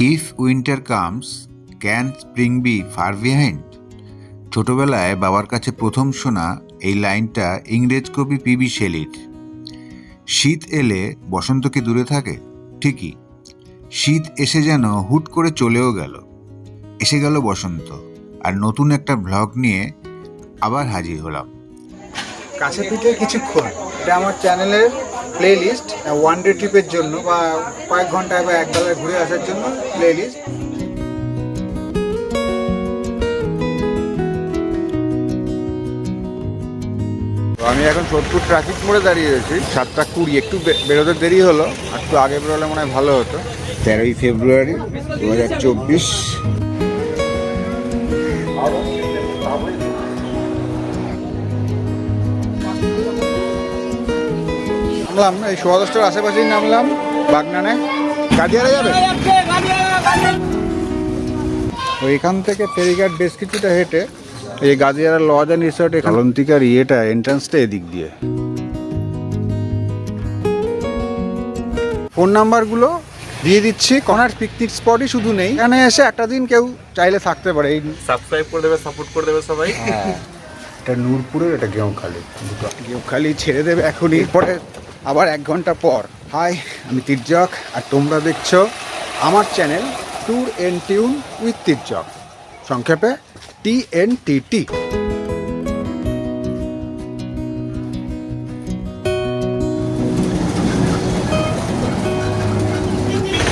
If winter comes can spring be far behind ছোটবেলায় বাবার কাছে প্রথম শোনা এই লাইনটা ইংরেজ কবি পিবি শেলির শীত এলে বসন্ত কি দূরে থাকে? ঠিকই। শীত এসে যেন হুট করে চলেও গেল। এসে গেল বসন্ত। আর নতুন একটা ব্লগ নিয়ে আবার হাজির হলাম। কাছে পিঠে কিছুক্ষণ এটা আমার চ্যানেলের প্লে লিস্ট ওয়ান ডে ট্রিপের জন্য বা কয়েক ঘন্টায় বা এক বেলায় ঘুরে আসার জন্য প্লে লিস্ট আমি এখন সোদপুর ট্রাফিক মোড়ে দাঁড়িয়ে রয়েছি। সাতটা কুড়ি, একটু বেরোতে দেরি হলো একটু আগে বেরোলে মনে হয় ভালো হতো। তেরোই ফেব্রুয়ারি দু হাজার চব্বিশ। নামলাম এই সোয়া দশটার আশেপাশেই নামলাম বাগনানে। কাদিয়ারা যাবে? তো এখান থেকে ফেরিঘাট বেশ কিছুটা হেঁটে এই গাদিয়ারা লজ অ্যান্ড রিসর্ট এখানে অলন্তিকার ইয়েটা এন্ট্রান্সটা এদিক দিয়ে। ফোন নাম্বারগুলো দিয়ে দিচ্ছি। কনার পিকনিক স্পটই শুধু নেই। এখানে এসে একটা দিন কেউ চাইলে থাকতে পারে। এই সাবস্ক্রাইব করে দেবে সাপোর্ট করে দেবে সবাই। এটা নূরপুরের এটা গেঁওখালি দুটো। ছেড়ে দেবে এখনই। পরে আবার এক ঘণ্টা পর। হাই, আমি তির্যক, আর তোমরা দেখছ আমার channel tour n tune with Tirjak. সংক্ষেপে টি এন টি টি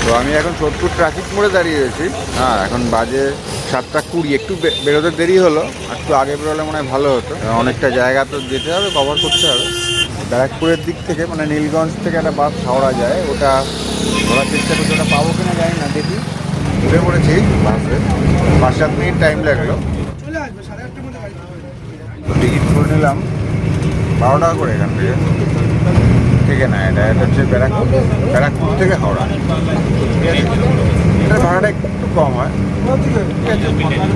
তো আমি এখন সোদপুর ট্রাফিক মোড়ে দাঁড়িয়ে রয়েছি। হ্যাঁ এখন বাজে সাতটা কুড়ি, একটু বেরোতে দেরি হলো, একটু আগে বেরোলে মনে হয় ভালো হতো। অনেকটা জায়গা তো যেতে হবে কভার করতে হবে। ব্যারাকপুরের দিক থেকে মানে নীলগঞ্জ থেকে একটা বাস হাওড়া যায় ওটা ধরার চেষ্টা করছি ওটা পাবো কিনা জানি না দেখি। উঠে পড়েছি বাসে। পাঁচ সাত মিনিট টাইম লাগল। টিকিট করে নিলাম। বারো টাকা করে এখান থেকে। থেকে না এটা এটা হচ্ছে ব্যারাকপুর। ব্যারাকপুর থেকে হাওড়া। ঠিক আছে এটা ভাড়াটা একটু কম হয়। ঠিক আছে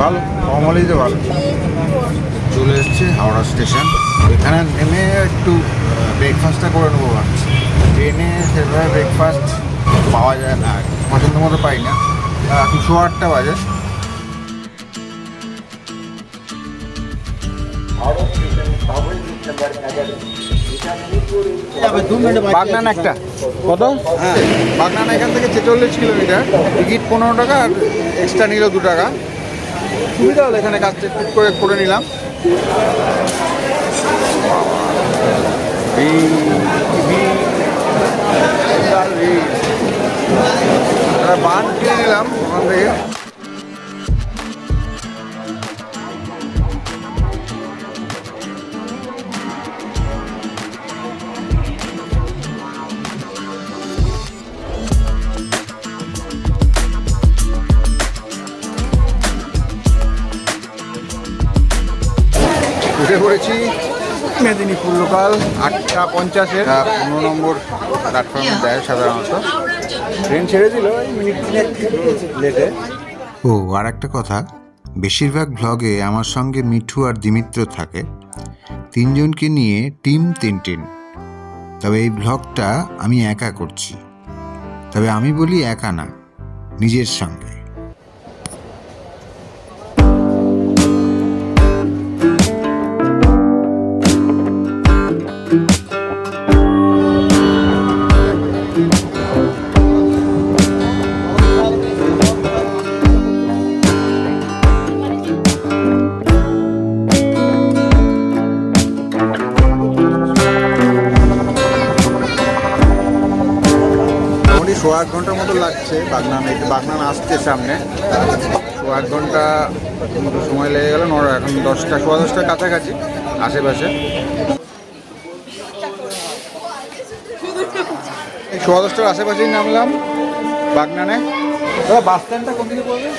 ভালো কম হলেই তো ভালো। চলে এসেছে হাওড়া স্টেশন। এখানে নেমে একটু ব্রেকফাস্টটা করে নেব ভাবছি। ট্রেনে সেভাবে ব্রেকফাস্ট পাওয়া যায় না পছন্দ মতো পাই না। কিছু আটটা বাজে। বাগনান একটা। কত? হ্যাঁ। বাগনান এখান থেকে ছেচল্লিশ কিলোমিটার। টিকিট পনেরো টাকা আর এক্সট্রা নিল দু টাকা। সুবিধা হলো এখানে কাজটা টুক করে করে নিলাম। বান কিনে নিলাম ওখান থেকে মেদিনীপুর লোকাল আটটা পঞ্চাশের। পনেরো নম্বর প্ল্যাটফর্মে দেয় সাধারণত। ট্রেন ছেড়ে দিল মিনিট লেটে ও আর একটা কথা বেশিরভাগ ভ্লগে আমার সঙ্গে মিঠু আর দিমিত্র থাকে। তিনজনকে নিয়ে টিম তিনটিন তবে এই ভ্লগটা আমি একা করছি। তবে আমি বলি একা না নিজের সঙ্গে। মোটামুটি আট ঘণ্টার মতো লাগছে, বাগনান বাগনান আসছে সামনে। সোয়া আট ঘণ্টা মতো সময় লেগে গেল নটা এখন দশটা, সোয়া দশটার কাছাকাছি, আশেপাশে। এই সোয়া দশটার আশেপাশেই নামলাম বাগনানে। বাস স্ট্যান্ডটা কোন দিকে পড়বে?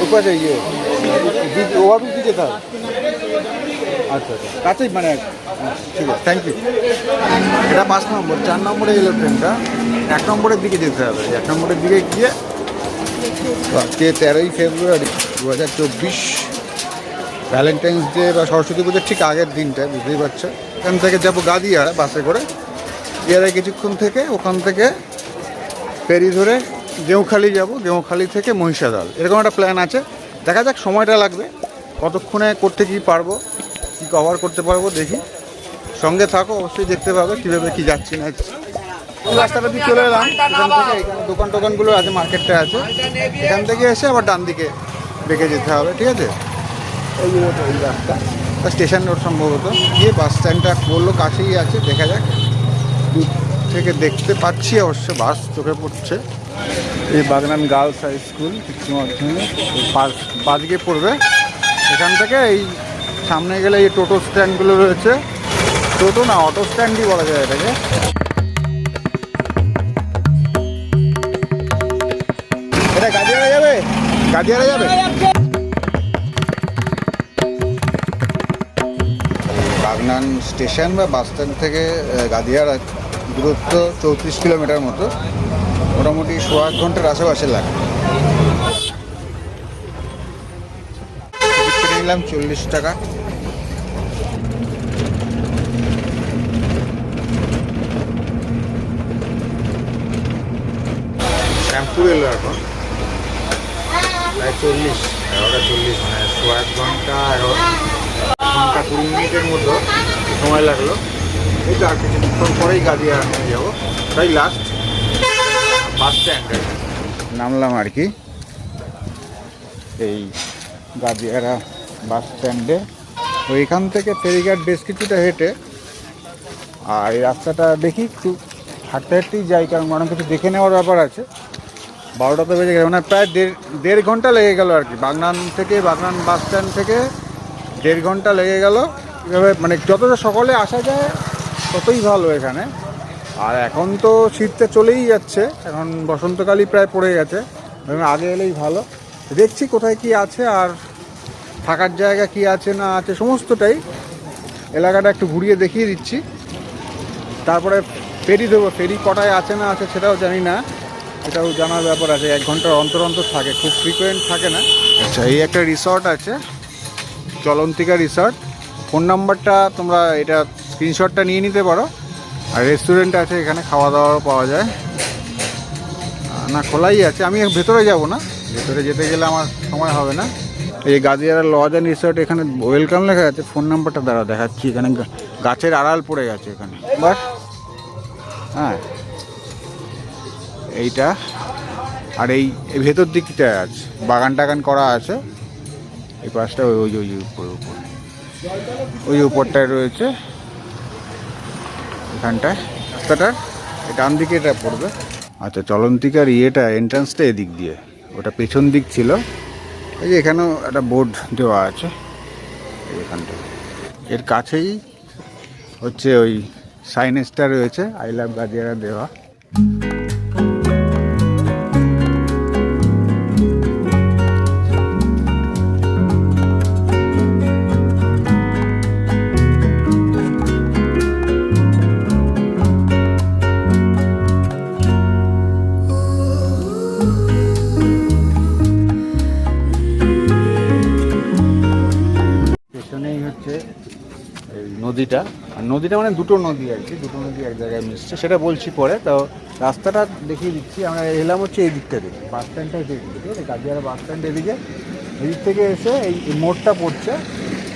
ওই পাশে ইয়ে ওভারব্রিজ দিয়ে যেতে হবে আচ্ছা আচ্ছা। কাছেই মানে ঠিক আছে। থ্যাংক ইউ এটা পাঁচ নম্বর। চার নম্বরে এলো ট্রেনটা এক নম্বরের দিকে যেতে হবে। এক নম্বরের দিকে গিয়ে তেরোই ফেব্রুয়ারি দু হাজার চব্বিশ ভ্যালেন্টাইন্স ডে বা সরস্বতী পুজোর ঠিক আগের দিনটা, বুঝতেই পারছ? এখান থেকে যাব গাদিয়াড়া বাসে করে। ইয়ারে কিছুক্ষণ থেকে ওখান থেকে ফেরি ধরে গেঁউখালি যাব। গেঁউখালি থেকে মহিষাদল। এরকম একটা প্ল্যান আছে। দেখা যাক, সময়টা লাগবে। কতক্ষণে করতে কি পারব। কি কভার করতে পারব দেখি। সঙ্গে থাকো, অবশ্যই দেখতে পাবে কীভাবে কি যাচ্ছি না রাস্তাটা দিয়ে চলে এলাম। এখান থেকে এখানে দোকান টোকানগুলো আছে, মার্কেটটা আছে। এখান থেকে এসে আবার ডান দিকে বেঁকে যেতে হবে, ঠিক আছে? ওই ওই রাস্তা। স্টেশন রোড সম্ভবত। গিয়ে বাস স্ট্যান্ডটা করল কাছেই আছে, দেখা যাক। দূর থেকে দেখতে পাচ্ছি, অবশ্য বাস চোখে পড়ছে। এই বাগনান গার্লস হাই স্কুল উচ্চ মাধ্যমিক পাশ বাদিকে পড়বে। এখান থেকে এই সামনে গেলে এই টোটো স্ট্যান্ডগুলো রয়েছে। টোটো না, অটো স্ট্যান্ডই বলা যায় এটাকে। এটা গাদিয়ারা যাবে? গাদিয়ারা যাবে? বাগনান স্টেশন বা বাস স্ট্যান্ড থেকে গাদিয়ারা দূরত্ব চৌত্রিশ কিলোমিটার মতো। মোটামুটি সোয়া এক ঘণ্টার আশেপাশে লাগে। নিলাম চল্লিশ টাকা। এলো এখন। প্রায় চল্লিশ, এগারোটা চল্লিশ মানে এক ঘণ্টা ঘণ্টা কুড়ি মিনিটের মতো সময় লাগল। এই তো আর কিছুক্ষণ পরেই গাদিয়া নিয়ে যাব। তাই লাস্ট বাস স্ট্যান্ডে নামলাম আর কি। এই গাদিয়ারা বাস স্ট্যান্ডে তো এখান থেকে ফেরিঘাট বেশ কিছুটা হেঁটে, আর এই রাস্তাটা দেখি একটু হাঁটতে হাঁটতেই যাই, কারণ অনেক কিছু দেখে নেওয়ার ব্যাপার আছে। বারোটা তো বেজে গেছে মানে প্রায় দেড় দেড় ঘণ্টা লেগে গেল আর কি। বাগনান থেকে, বাগনান বাস স্ট্যান্ড থেকে দেড় ঘণ্টা লেগে গেল। এভাবে মানে যতটা সকলে আসা যায়, ততই ভালো এখানে। আর এখন তো শীতটা চলেই যাচ্ছে, এখন বসন্তকালই প্রায় পড়ে গেছে। আগে এলেই ভালো। দেখছি কোথায় কি আছে আর থাকার জায়গা কি আছে না আছে, সমস্তটাই এলাকাটা একটু ঘুরিয়ে দেখিয়ে দিচ্ছি। তারপরে ফেরি দেবো, ফেরি কটায় আছে না আছে সেটাও জানি না। এটাও জানার ব্যাপার আছে, এক ঘণ্টার অন্তর অন্তর থাকে, খুব ফ্রিকোয়েন্ট থাকে না। আচ্ছা এই একটা রিসর্ট আছে, চলন্তিকা রিসর্ট ফোন নাম্বারটা তোমরা এটা স্ক্রিনশটটা নিয়ে নিতে পারো। আর রেস্টুরেন্ট আছে, এখানে খাওয়া দাওয়াও পাওয়া যায়। না, খোলাই আছে, আমি ভেতরে যাব না। ভেতরে যেতে গেলে আমার সময় হবে না। এই গাদিয়ারা লজ অ্যান্ড রিসর্ট এখানে ওয়েলকাম লেখা আছে ফোন নাম্বারটা দ্বারা দেখাচ্ছি। এখানে গাছের আড়াল পড়ে গেছে এখানে। বাস। হ্যাঁ। এইটা। আর এই ভেতর দিকটা আছে। বাগান টাগান করা আছে। এই পাশটা ওই ওই ওই উপরে উপরে। ওই উপরটায় রয়েছে। এখানটায়। রাস্তাটার ডান দিকে এটা পড়বে। আচ্ছা চলন্তিকার ইয়েটা এন্ট্রান্সটা এদিক দিয়ে। ওটা পেছন দিক ছিল। এই যে এখানেও একটা বোর্ড দেওয়া আছে। এখানটা এর কাছেই হচ্ছে ওই সাইনেসটা রয়েছে। আই লাভ গাদিয়ারা দেওয়া। নদীটা মানে দুটো নদী আর কি, দুটো নদী এক জায়গায় মিশছে। সেটা বলছি পরে, তো রাস্তাটা দেখিয়ে দিচ্ছি। আমরা এলাম হচ্ছে এই দিকটা থেকে বাস স্ট্যান্ডটা দিকে, ঠিক আছে? গাজিয়ারা বাস স্ট্যান্ড এদিকে। এদিক থেকে এসে এই মোড়টা পড়ছে।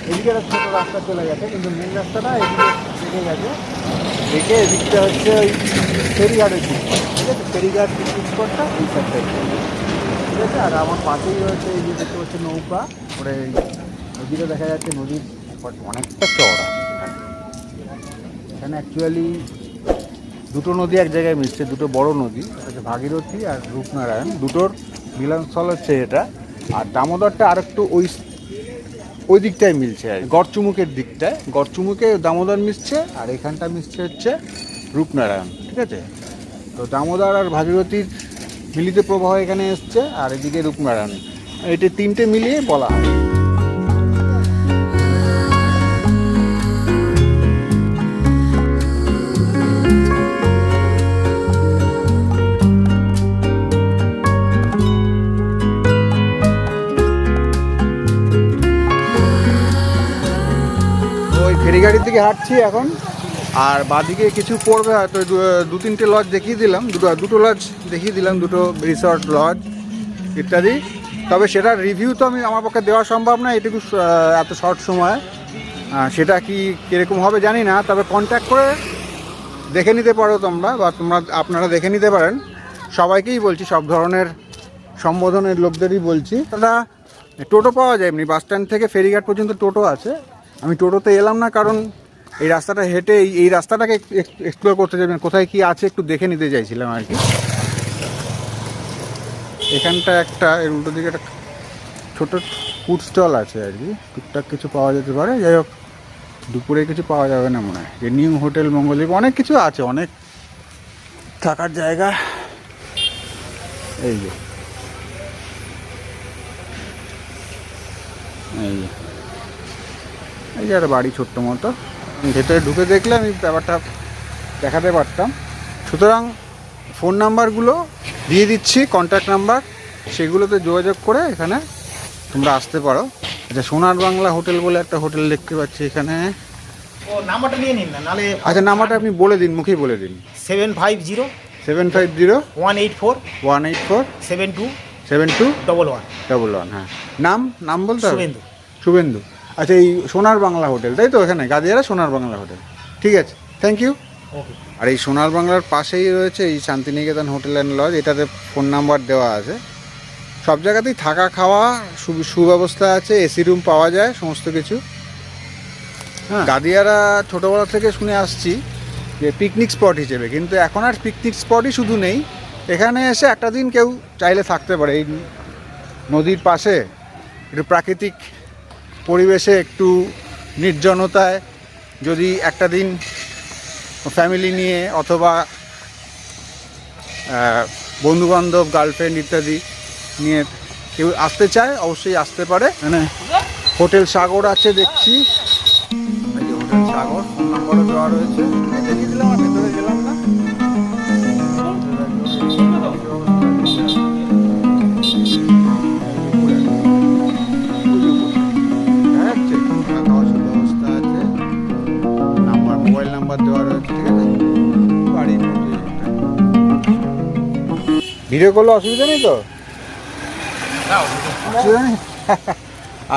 এদিকে একটা ছোটো রাস্তা চলে গেছে, কিন্তু মেন রাস্তাটা এদিকে থেকে গেছে। দেখে এদিকটা হচ্ছে ওই ফেরিঘাটের দিক, ঠিক আছে? ফেরিঘাট স্পটটা এই সাইডটা ঠিক আছে? আর আমার পাশেই রয়েছে এই যে দেখতে পাচ্ছি নৌকা ওরে নদীটা দেখা যাচ্ছে নদীর অনেকটা চওড়া। এখানে অ্যাকচুয়ালি দুটো নদী এক জায়গায় মিশছে, দুটো বড় নদী হচ্ছে ভাগীরথী আর রূপনারায়ণ। দুটোর মিলনস্থল হচ্ছে এটা। আর দামোদরটা আর একটু ওই ওই দিকটায় মিলছে আর গড়চুমুকের দিকটায়। গড়চুমুকে দামোদর মিশছে আর এখানটা মিশছে হচ্ছে রূপনারায়ণ, ঠিক আছে? তো দামোদর আর ভাগীরথীর মিলিত প্রবাহ এখানে এসছে আর এদিকে রূপনারায়ণ। এটি তিনটে মিলিয়ে বলা হয়। দিকে হাঁটছি এখন। আর বাদিকে কিছু পড়বে, হয়তো দু- তিনটে লজ দেখিয়ে দিলাম। দুটো দুটো লজ দেখিয়ে দিলাম, দুটো রিসর্ট লজ ইত্যাদি। তবে সেটার রিভিউ তো আমি আমার পক্ষে দেওয়া সম্ভব না, এটুকু এত শর্ট সময়। সেটা কি, কীরকম হবে জানি না, তবে কন্ট্যাক্ট করে দেখে নিতে পারো তোমরা, বা তোমরা, আপনারা দেখে নিতে পারেন। সবাইকেই বলছি, সব ধরনের সম্বোধনের লোকদেরই বলছি। দাদা টোটো পাওয়া যায় এমনি বাস স্ট্যান্ড থেকে ফেরিঘাট পর্যন্ত টোটো আছে। আমি টোটোতে এলাম না, কারণ এই রাস্তাটা হেঁটে এই রাস্তাটাকে এক্সপ্লোর করতে যাবেন। কোথায় কি আছে একটু দেখে নিতে চাইছিলাম আর কি। এখানটা একটা, এর উল্টো দিকে একটা ছোট ফুড স্টল আছে আর কি। টুকটাক কিছু পাওয়া যেতে পারে। যাই হোক, দুপুরে কিছু পাওয়া যাবে না মনে হয়। যে নিউ হোটেল, মঙ্গলদ্বীপ, অনেক কিছু আছে, অনেক থাকার জায়গা। এই যে। এই যে। এই যে একটা বাড়ি ছোট্ট মতো। ভেতরে ঢুকে দেখলে আমি ব্যাপারটা দেখাতে পারতাম। সুতরাং ফোন নাম্বারগুলো দিয়ে দিচ্ছি কন্ট্যাক্ট নাম্বার সেগুলোতে যোগাযোগ করে এখানে তোমরা আসতে পারো। আচ্ছা সোনার বাংলা হোটেল বলে একটা হোটেল দেখতে পাচ্ছি এখানে। নাম্বারটা নিয়ে নিন না নাহলে আচ্ছা নাম্বারটা আপনি বলে দিন মুখেই বলে দিন। Seven five zero seven five zero one eight four one eight four seven two seven two double one. Double one হ্যাঁ। নাম নাম বলতে শুভেন্দু। শুভেন্দু। আচ্ছা এই সোনার বাংলা হোটেল তাই তো এখানে? গাদিয়ারা সোনার বাংলা হোটেল। ঠিক আছে থ্যাংক ইউ আর এই সোনার বাংলার পাশেই রয়েছে এই শান্তিনিকেতন হোটেল অ্যান্ড লজ এটাতে ফোন নাম্বার দেওয়া আছে। সব জায়গাতেই থাকা খাওয়া সুব্যবস্থা আছে এসি রুম পাওয়া যায় সমস্ত কিছু। হ্যাঁ। গাদিয়ারা ছোটোবেলা থেকে শুনে আসছি যে পিকনিক স্পট হিসেবে কিন্তু এখন আর পিকনিক স্পটই শুধু নেই। এখানে এসে একটা দিন কেউ চাইলে থাকতে পারে। এই নদীর পাশে একটু প্রাকৃতিক পরিবেশে একটু নির্জনতায় যদি একটা দিন ফ্যামিলি নিয়ে অথবা বন্ধুবান্ধব গার্লফ্রেন্ড ইত্যাদি নিয়ে কেউ আসতে চায়, অবশ্যই আসতে পারে। মানে হোটেল সাগর আছে দেখছি। হোটেল সাগর ফোন নম্বরও দেওয়া রয়েছে। ভিডিও করলে অসুবিধা নেই তো?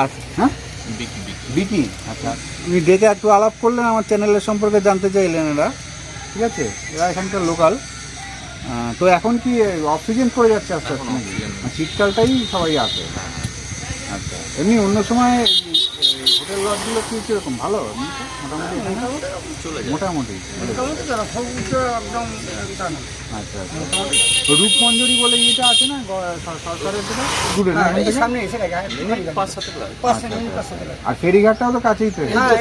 আচ্ছা হ্যাঁ? বিকি আচ্ছা তুমি ডেকে একটু আলাপ করলেন আমার চ্যানেলের সম্পর্কে জানতে চাইলেন এরা। ঠিক আছে? এরা এখানকার লোকাল। তো এখন কি অফ সিজন পড়ে যাচ্ছে আস্তে আস্তে শীতকালটাই সবাই আসে। আচ্ছা এমনি অন্য সময় হোটেল লজগুলো কি কীরকম? ভালো? মোটামুটি? মোটামুটি। আচ্ছা আচ্ছা। রূপমঞ্জুরি বলে ইয়েটা আছে না? সরকারের যেটা? দূরে না? সামনে এসে সাত আর ফেরিঘাটটাও তো কাছেই তো। হ্যাঁ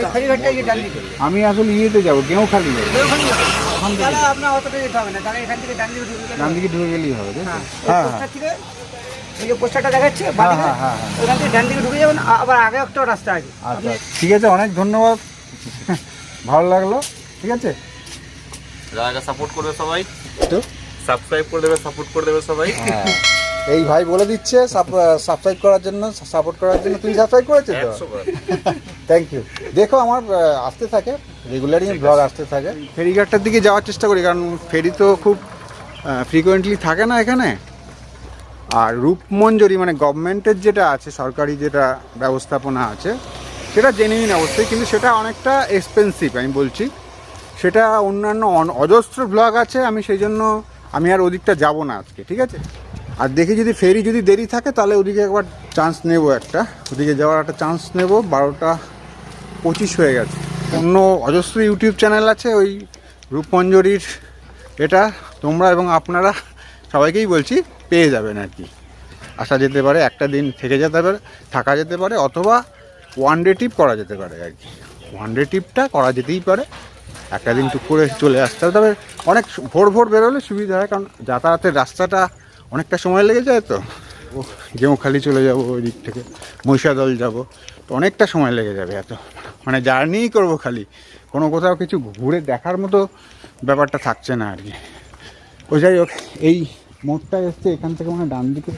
আমি আসলে ইয়েতে যাব গেঁওখালি যাব। তাহলে আপনার অতটা যেতে হবে না তাহলে ডান দিকে ঢুকে গেলেই হবে হ্যাঁ হ্যাঁ ওই যে পোস্টারটা দেখাচ্ছে বাদিকে হ্যাঁ, হ্যাঁ, হ্যাঁ। ওখান থেকে ডান দিকে ঢুকে যাবেন আবার আগে একটা রাস্তা আছে। আচ্ছা ঠিক আছে অনেক ধন্যবাদ। ভালো লাগল ঠিক আছে? সাপোর্ট করবে সবাই। তো? সাবস্ক্রাইব করে দেবে সাপোর্ট করে দেবে সবাই। এই ভাই বলে দিচ্ছে সাবস্ক্রাইব করার জন্য সাপোর্ট করার জন্য তুমি সাবস্ক্রাইব করেছ তো? থ্যাংক ইউ দেখো আমার আসতে থাকে রেগুলারই ব্লগ আসতে থাকে। ফেরিঘাটটার দিকে যাওয়ার চেষ্টা করি কারণ ফেরি তো খুব ফ্রিকোয়েন্টলি থাকে না এখানে। আর রূপমঞ্জুরি মানে গভর্নমেন্টের যেটা আছে, সরকারি যেটা ব্যবস্থাপনা আছে, সেটা জেনুইন অবশ্যই কিন্তু সেটা অনেকটা এক্সপেন্সিভ আমি বলছি। সেটা অন্যান্য অন- অজস্র ব্লগ আছে, আমি সেই জন্য আমি আর ওদিকটা যাব না আজকে, ঠিক আছে? আর দেখি যদি ফেরি যদি দেরি থাকে, তাহলে ওদিকে একবার চান্স নেব একটা। ওদিকে যাওয়ার একটা চান্স নেব, বারোটা পঁচিশ হয়ে গেছে। অন্য অজস্র ইউটিউব চ্যানেল আছে, ওই রূপমঞ্জরির, এটা তোমরা এবং আপনারা সবাইকেই বলছি। পেয়ে যাবেন আর কি। আসা যেতে পারে, একটা দিন থেকে যেতে পারে থাকা যেতে পারে, অথবা ওয়ান ডে ট্রিপ করা যেতে পারে আর কি। ওয়ান ডে ট্রিপটা করা যেতেই পারে। একটা দিন টুক করে চলে আসতে হবে। তবে অনেক ভোর ভোর বেরোলে সুবিধা হয়, কারণ যাতায়াতের রাস্তাটা অনেকটা সময় লেগে যায় তো। ও গেঁওখালি চলে যাব ওই দিক থেকে, মহিষাদল যাব, তো অনেকটা সময় লেগে যাবে এত। মানে জার্নিই করব খালি। কোনো কোথাও কিছু ঘুরে দেখার মতো ব্যাপারটা থাকছে না আর কি। ও যাই হোক, এই মোড়টা এসছে এখান থেকে মানে ডান দিকে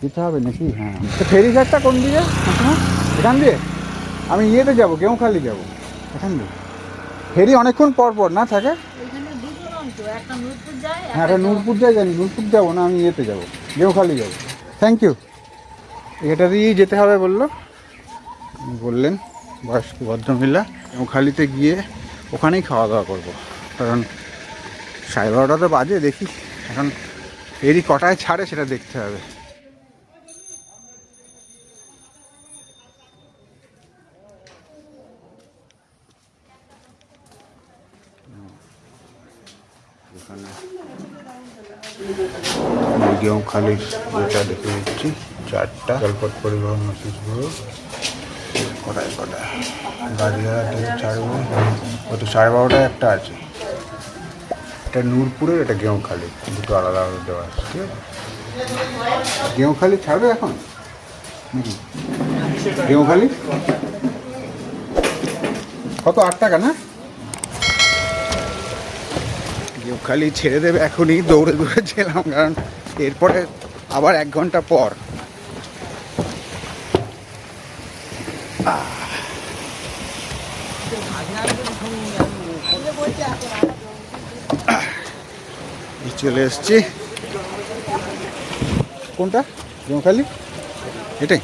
যেতে হবে নাকি? হ্যাঁ। তো ফেরিঘাটটা কোন দিকে? এখান দিয়ে? আমি ইয়েতে যাব গেঁওখালি যাব। এখান দিয়ে? ফেরি অনেকক্ষণ পর পর না থাকে? এখানে একটা নূরপুর যায় হ্যাঁ একটা নূরপুর যাই জানি নূরপুর যাব না আমি ইয়েতে যাব দেওখালি যাব। থ্যাংক ইউ এটা দিয়েই যেতে হবে বলল। বললেন বয়স্ক ভদ্রমহিলা দেওখালিতে গিয়ে ওখানেই খাওয়া দাওয়া করব। কারণ সাড়ে বারোটা তো বাজে দেখি। এখন ফেরি কটায় ছাড়ে সেটা দেখতে হবে। খালি যেটা দেখে দিচ্ছি চারটা। জলপথ পরিবহন নোটিশগুলো কটায় কটায়? থেকে ছাড়বে। ওই তো সাড়ে বারোটায় একটা আছে। এটা নূরপুরের, এটা গেউখালি দুটো আলাদা আলাদা দেওয়া আছে, ঠিক আছে? গেউখালি ছাড়বে এখন? নাকি? গেউখালি কত, আট টাকা না? খালি ছেড়ে দেবে এখনই, দৌড়ে দৌড়ে ছিলাম কারণ এরপরে আবার এক ঘণ্টা পর। আহ। চলে এসছি। কোনটা? জমখালি এটাই।